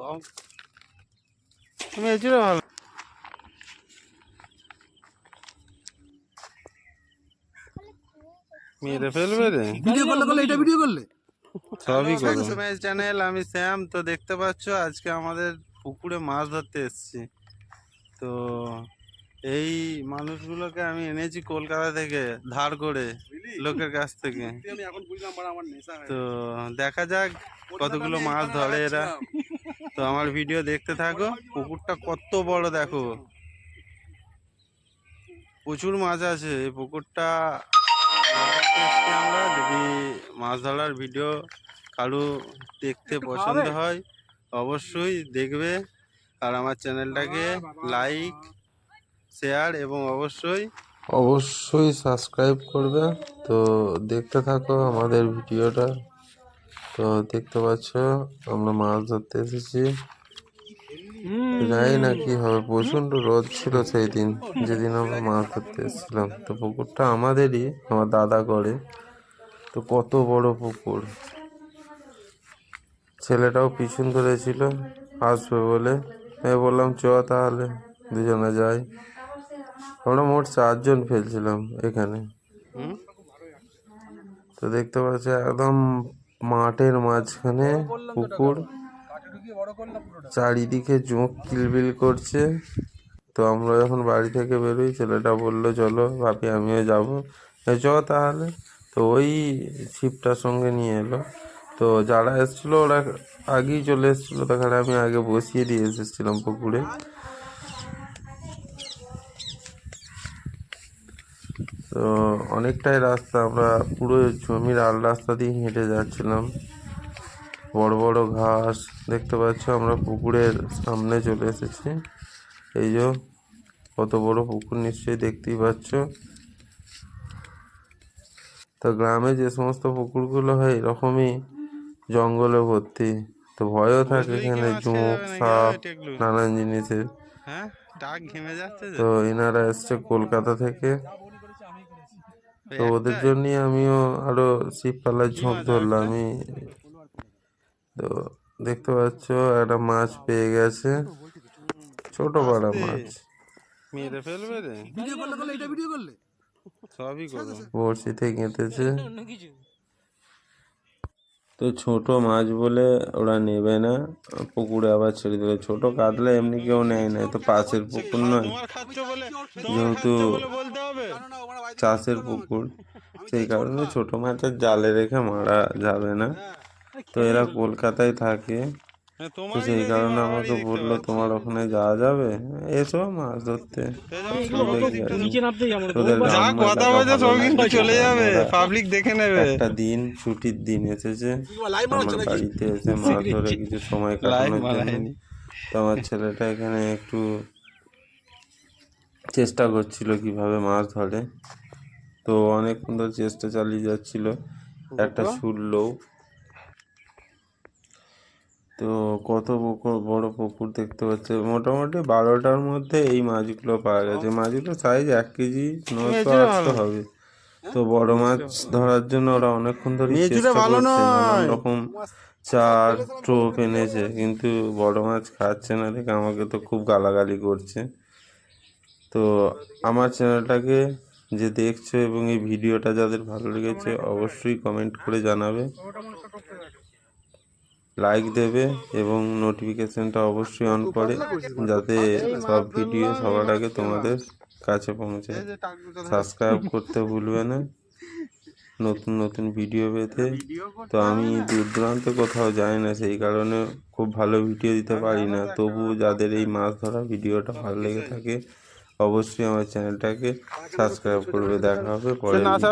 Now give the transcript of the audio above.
সব তুমি এছাড়া ভালো মেরে ফেলবে রে। ভিডিও করলে করলে এটা ভিডিও করলে? সবই করো সুমেশ চ্যানেল আমি শ্যাম। তো দেখতে পাচ্ছ আজকে আমাদের পুকুরে মাছ ধরতে এসেছি। তো এই মানুষগুলোকে আমি এনেছি কলকাতা থেকে ধার করে লোকের কাছ থেকে। আমি এখন বুঝলাম বড় আমার নেশা তো দেখা যাক কতগুলো মাছ ধরে এরা। তো আমার ভিডিও দেখতে থাকো পুকুরটা কত বড় দেখো। প্রচুর মাছ আছে এই পুকুরটা আমরা যদি মাছ ধরার ভিডিও কারও দেখতে পছন্দ হয় অবশ্যই দেখবে। আর আমার চ্যানেলটাকে লাইক শেয়ার এবং অবশ্যই অবশ্যই সাবস্ক্রাইব করবে। তো দেখতে থাকো আমাদের ভিডিওটা তো দেখতে পাচ্ছ আমরা মাছ ধরতে এসেছি। জানি না কি হবে প্রচণ্ড রোদ ছিল সেই দিন যেদিন আমরা মাছ ধরতে এসেছিলাম। তো পুকুরটা আমাদেরই আমার দাদা করে। তো কত বড় পুকুর। ছেলেটাও পিছন ধরেছিল আসবে বলে। আমি বললাম চ তাহলে দুজনে যাই। আমরা মোট চারজন ফেলছিলাম এখানে। তো দেখতে পাচ্ছ একদম মাঠের মাঝখানে পুকুর। চারিদিকে জোঁক কিলবিল করছে। তো আমরা যখন বাড়ি থেকে বেরোই ছেলেটা বলল চলো ভাবি আমিও যাব। চ তাহলে। তো ওই ছিপটার সঙ্গে নিয়ে এলো। তো যারা এসেছিল ওরা আগেই চলে এসেছিল। তাখানে আমি আগে বসিয়ে দিয়ে এসেছিলাম পুকুরে। তো অনেকটাই রাস্তা আমরা পুরো জমির আল রাস্তা দিয়ে হেঁটে যাচ্ছিলাম। বড় বড় ঘাস দেখতে পাচ্ছ আমরা পুকুরের সামনে চলে এসেছি। এই যে কত বড় পুকুর নিশ্চয়ই দেখতেই পাচ্ছ। তো গ্রামে যে সমস্ত পুকুরগুলো হয় এরকমই জঙ্গলে ভর্তি। তো ভয়ও থাকে এখানে জোঁক সাপ নানান জিনিসের। হ্যাঁ। তো এনারা এসছে কলকাতা থেকে। তো ওদের জন্যই আমিও আরও শিবপালার ঝোঁক ধরলাম আমি তো দেখতে পাচ্ছ একটা মাছ পেয়ে গেছে। ছোট বড় মাছ। মেরে ফেলবে রে। ভিডিও করলে এটা ভিডিও করলে? সবই করো বড়শিতে গেঁথেছে তো ছোট মাছ বলে ওরা নেবে না পুকুরে আবার ছেড়ে দেবে। ছোট কাতলা এমনি কেউ নেয় না তো পাশের পুকুর নয়। যেহেতু চাষের পুকুর সেই কারণে ছোট মাছের জালে রেখে মারা যাবে না। তো এরা কলকাতায় থাকে। হ্যাঁ, তো সেই কারণে আমাকে বলল তোমার ওখানে যাওয়া যাবে? এসো মাছ ধরতে। চলে যাবে। পাবলিক দেখে নেবে। একটা দিন ছুটির দিন এসেছে। আমার বাড়িতে এসে মাছ ধরে কিছু সময় কাটানোর জন্য তো আমার ছেলেটা এখানে একটু চেষ্টা করছিল কীভাবে মাছ ধরে। তো অনেকক্ষণ ধরে চেষ্টা চালিয়ে যাচ্ছিল। একটা ছুটলো তো কত পুকুর- বড় পুকুর দেখতে পাচ্ছে? মোটামুটি বারোটার মধ্যে এই মাছগুলো পাওয়া গেছে। মাছগুলো সাইজ এক কেজি নশো আটশো হবে। তো বড় মাছ ধরার জন্য ওরা অনেকক্ষণ ধরে চেষ্টা করছে। নানান রকম চার টোপ এনেছে কিন্তু বড় মাছ খাচ্ছে না দেখে আমাকে তো খুব গালাগালি করছে। তো আমার চ্যানেলটাকে যে দেখছ এবং এই ভিডিওটা যাদের ভালো লেগেছে অবশ্যই কমেন্ট করে জানাবে। লাইক দেবে এবং নোটিফিকেশনটা অবশ্যই অন করে যাতে সব ভিডিও সবার আগে তোমাদের কাছে পৌঁছায় সাবস্ক্রাইব করতে ভুলবে না। নতুন নতুন ভিডিও পেতে। তো আমি দূর দূরান্ত কোথাও যাই না সেই কারণে খুব ভালো ভিডিও দিতে পারি না। তবু যাদের এই মাছ ধরা ভিডিওটা ভালো লেগে থাকে অবশ্যই আমার চ্যানেলটাকে সাবস্ক্রাইব করবে। দেখা হবে পরে